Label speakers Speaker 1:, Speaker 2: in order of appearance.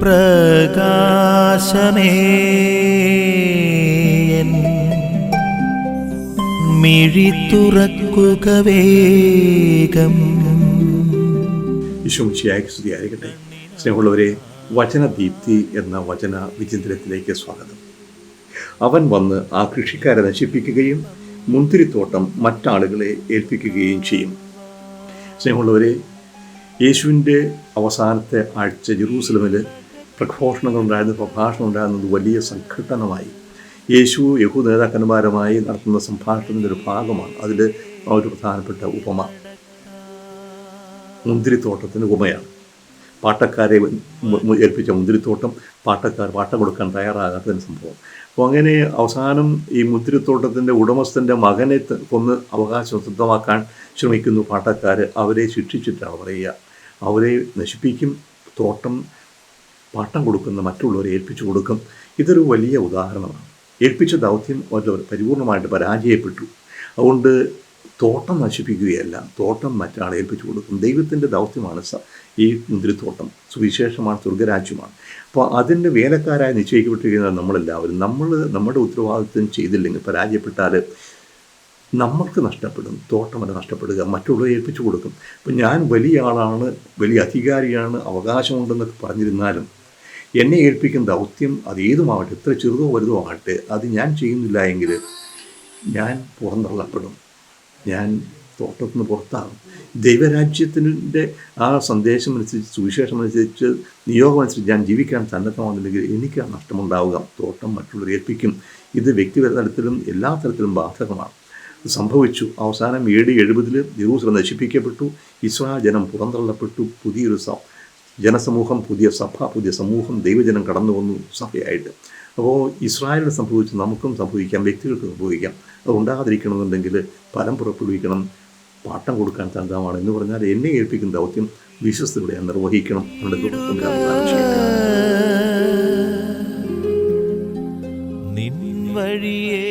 Speaker 1: പ്രകാശമേ. മിഴി തുറക്കുക വേഗം.
Speaker 2: വിശ്വമിശിയായ സ്തുതിയായിരിക്കട്ടെ. സ്നേഹമുള്ളവരെ വചനദീപ്തി എന്ന വചന വിചിന്തനത്തിലേക്ക് സ്വാഗതം. അവൻ വന്ന് ആ കൃഷിക്കാരെ നശിപ്പിക്കുകയും മുന്തിരിത്തോട്ടം മറ്റാളുകളെ ഏൽപ്പിക്കുകയും ചെയ്യും. സ്നേഹമുള്ളവരെ യേശുവിന്റെ അവസാനത്തെ ആഴ്ച ജെറൂസലമിൽ പ്രഘോഷണങ്ങൾ ഉണ്ടായിരുന്നു പ്രഭാഷണം ഉണ്ടായിരുന്നത് വലിയ സംഘട്ടനമായി. യേശു യഹൂ നേതാക്കന്മാരുമായി നടത്തുന്ന സംഭാഷണത്തിന്റെ ഒരു ഭാഗമാണ്. അതിൽ ഒരു പ്രധാനപ്പെട്ട ഉപമ. മുന്തിരിത്തോട്ടത്തിന് ഉപമയാണ്. പാട്ടക്കാരെ ഏൽപ്പിച്ച മുന്തിരിത്തോട്ടം പാട്ടക്കാർ പാട്ടം കൊടുക്കാൻ തയ്യാറാകാത്തതിന് സംഭവം. അപ്പോൾ അങ്ങനെ അവസാനം ഈ മുന്തിരിത്തോട്ടത്തിന്റെ ഉടമസ്ഥന്റെ മകനെ കൊന്ന് അവകാശം സ്വന്തമാക്കാൻ ശ്രമിക്കുന്നു പാട്ടക്കാർ അവരെ ശിക്ഷിച്ചിട്ടാണ് പറയുക. അവരെ നശിപ്പിക്കും തോട്ടം പാട്ടം കൊടുക്കുന്ന മറ്റുള്ളവരെ ഏൽപ്പിച്ചു കൊടുക്കും. ഇതൊരു വലിയ ഉദാഹരണമാണ്. ഏൽപ്പിച്ച ദൗത്യം അവർ പരിപൂർണമായിട്ട് പരാജയപ്പെട്ടു. അതുകൊണ്ട് തോട്ടം നശിപ്പിക്കുകയല്ല തോട്ടം മറ്റാളെ ഏൽപ്പിച്ചു കൊടുക്കും. ദൈവത്തിന്റെ ദൗത്യമാണ് ഈ മുന്തിരിത്തോട്ടം. സുവിശേഷമാണ് സ്വർഗരാജ്യമാണ്. അപ്പോൾ അതിന്റെ വേലക്കാരായി നിശ്ചയിക്കപ്പെട്ടിരിക്കുന്ന നമ്മളെല്ലാവരും. നമ്മൾ നമ്മുടെ ഉത്തരവാദിത്വം ചെയ്തില്ലെങ്കിൽ പരാജയപ്പെട്ടാൽ നമ്മൾക്ക് നഷ്ടപ്പെടും. തോട്ടം തോട്ടമല്ല നഷ്ടപ്പെടുക മറ്റുള്ളവരെ ഏൽപ്പിച്ചു കൊടുക്കും. അപ്പം ഞാൻ വലിയ ആളാണ് വലിയ അധികാരിയാണ് അവകാശമുണ്ടെന്നൊക്കെ പറഞ്ഞിരുന്നാലും എന്നെ ഏൽപ്പിക്കുന്ന ദൗത്യം അത് ഏതുമാവട്ടെ എത്ര ചെറുതോ വലുതോ ആകട്ടെ അത് ഞാൻ ചെയ്യുന്നില്ല എങ്കിൽ ഞാൻ പുറന്തള്ളപ്പെടും. ഞാൻ തോട്ടത്തിന് പുറത്താകും. ദൈവരാജ്യത്തിന്റെ ആ സന്ദേശം അനുസരിച്ച് സുവിശേഷം അനുസരിച്ച് നിയോഗം അനുസരിച്ച് ഞാൻ ജീവിക്കാൻ സന്നദ്ധമാകുന്നില്ലെങ്കിൽ എനിക്ക് ആ നഷ്ടമുണ്ടാവുക. തോട്ടം മറ്റുള്ളവർ ഏൽപ്പിക്കും. ഇത് വ്യക്തിപര തലത്തിലും എല്ലാ തരത്തിലും ബാധകമാണ്. സംഭവിച്ചു. അവസാനം ഡി എഴുപതിൽ ജെറൂസലം നശിപ്പിക്കപ്പെട്ടു. ഇസ്രായേൽ ജനം പുറന്തള്ളപ്പെട്ടു. പുതിയൊരു ജനസമൂഹം പുതിയ സഭ പുതിയ സമൂഹം ദൈവജനം കടന്നു വന്നു സഭയായിട്ട്. അപ്പോൾ ഇസ്രായേലിന് സംഭവിച്ച് നമുക്കും സംഭവിക്കാം വ്യക്തികൾക്ക് സംഭവിക്കാം. അത് ഉണ്ടാകാതിരിക്കണമെന്നുണ്ടെങ്കിൽ ഫലം പുറപ്പെടുവിക്കണം പാട്ടം കൊടുക്കാൻ തന്തമാണ് എന്ന് പറഞ്ഞാൽ എന്നെ ഏൽപ്പിക്കുന്ന ദൗത്യം വിശ്വസ്തയുടെ നിർവഹിക്കണം.
Speaker 1: നിൻ വഴിയെ